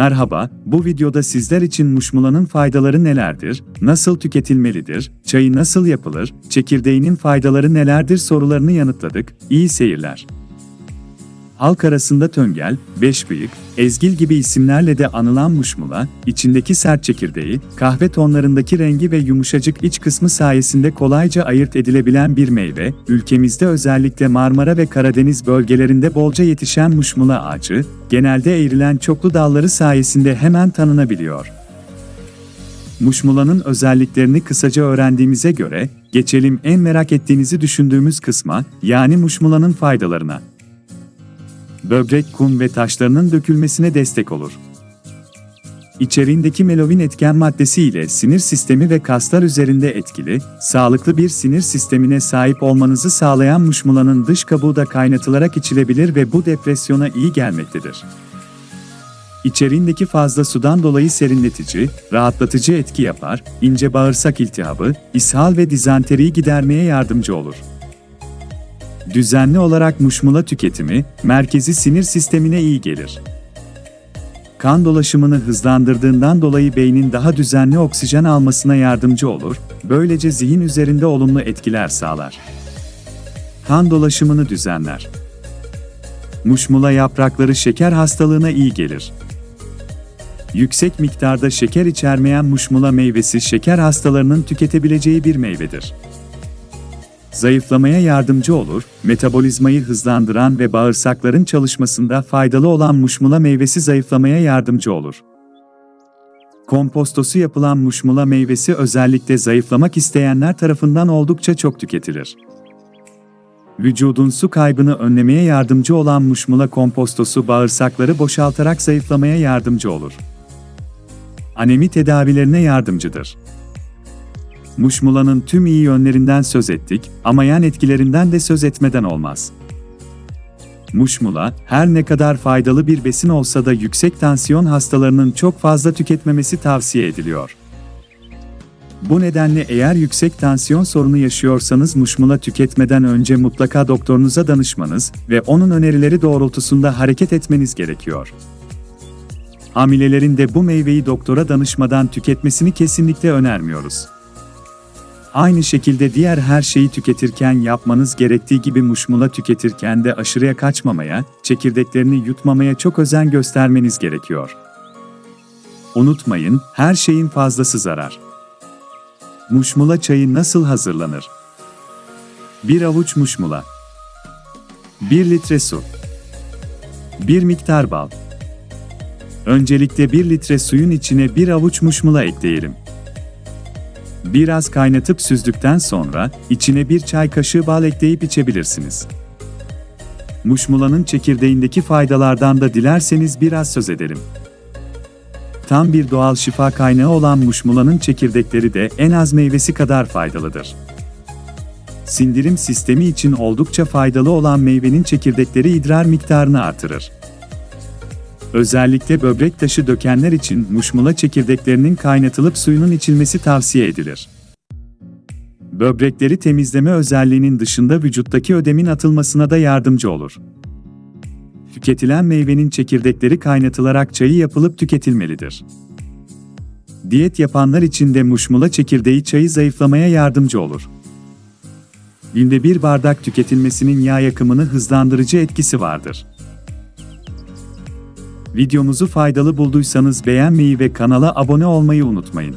Merhaba, bu videoda sizler için muşmulanın faydaları nelerdir, nasıl tüketilmelidir, çayı nasıl yapılır, çekirdeğinin faydaları nelerdir sorularını yanıtladık. İyi seyirler. Halk arasında töngel, beş bıyık, ezgil gibi isimlerle de anılan muşmula, içindeki sert çekirdeği, kahve tonlarındaki rengi ve yumuşacık iç kısmı sayesinde kolayca ayırt edilebilen bir meyve, ülkemizde özellikle Marmara ve Karadeniz bölgelerinde bolca yetişen muşmula ağacı, genelde eğrilen çoklu dalları sayesinde hemen tanınabiliyor. Muşmulanın özelliklerini kısaca öğrendiğimize göre, geçelim en merak ettiğinizi düşündüğümüz kısma, yani muşmulanın faydalarına böbrek, kum ve taşlarının dökülmesine destek olur. İçeriğindeki melovin etken maddesi ile sinir sistemi ve kaslar üzerinde etkili, sağlıklı bir sinir sistemine sahip olmanızı sağlayan muşmulanın dış kabuğu da kaynatılarak içilebilir ve bu depresyona iyi gelmektedir. İçeriğindeki fazla sudan dolayı serinletici, rahatlatıcı etki yapar, ince bağırsak iltihabı, ishal ve dizanteriyi gidermeye yardımcı olur. Düzenli olarak muşmula tüketimi, merkezi sinir sistemine iyi gelir. Kan dolaşımını hızlandırdığından dolayı beynin daha düzenli oksijen almasına yardımcı olur, böylece zihin üzerinde olumlu etkiler sağlar. Kan dolaşımını düzenler. Muşmula yaprakları şeker hastalığına iyi gelir. Yüksek miktarda şeker içermeyen muşmula meyvesi şeker hastalarının tüketebileceği bir meyvedir zayıflamaya yardımcı olur, metabolizmayı hızlandıran ve bağırsakların çalışmasında faydalı olan muşmula meyvesi zayıflamaya yardımcı olur. Kompostosu yapılan muşmula meyvesi özellikle zayıflamak isteyenler tarafından oldukça çok tüketilir. Vücudun su kaybını önlemeye yardımcı olan muşmula kompostosu bağırsakları boşaltarak zayıflamaya yardımcı olur. Anemi tedavilerine yardımcıdır. Muşmula'nın tüm iyi yönlerinden söz ettik ama yan etkilerinden de söz etmeden olmaz. Muşmula, her ne kadar faydalı bir besin olsa da yüksek tansiyon hastalarının çok fazla tüketmemesi tavsiye ediliyor. Bu nedenle eğer yüksek tansiyon sorunu yaşıyorsanız muşmula tüketmeden önce mutlaka doktorunuza danışmanız ve onun önerileri doğrultusunda hareket etmeniz gerekiyor. Hamilelerin de bu meyveyi doktora danışmadan tüketmesini kesinlikle önermiyoruz. Aynı şekilde diğer her şeyi tüketirken yapmanız gerektiği gibi muşmula tüketirken de aşırıya kaçmamaya, çekirdeklerini yutmamaya çok özen göstermeniz gerekiyor. Unutmayın, her şeyin fazlası zarar. Muşmula çayı nasıl hazırlanır? 1 avuç muşmula 1 litre su 1 miktar bal Öncelikle 1 litre suyun içine 1 avuç muşmula ekleyelim. Biraz kaynatıp süzdükten sonra içine bir çay kaşığı bal ekleyip içebilirsiniz. Muşmulanın çekirdeğindeki faydalardan da dilerseniz biraz söz edelim. Tam bir doğal şifa kaynağı olan muşmulanın çekirdekleri de en az meyvesi kadar faydalıdır. Sindirim sistemi için oldukça faydalı olan meyvenin çekirdekleri idrar miktarını artırır. Özellikle böbrek taşı dökenler için muşmula çekirdeklerinin kaynatılıp suyunun içilmesi tavsiye edilir. Böbrekleri temizleme özelliğinin dışında vücuttaki ödemin atılmasına da yardımcı olur. Tüketilen meyvenin çekirdekleri kaynatılarak çayı yapılıp tüketilmelidir. Diyet yapanlar için de muşmula çekirdeği çayı zayıflamaya yardımcı olur. Günde bir bardak tüketilmesinin yağ yakımını hızlandırıcı etkisi vardır. Videomuzu faydalı bulduysanız beğenmeyi ve kanala abone olmayı unutmayın.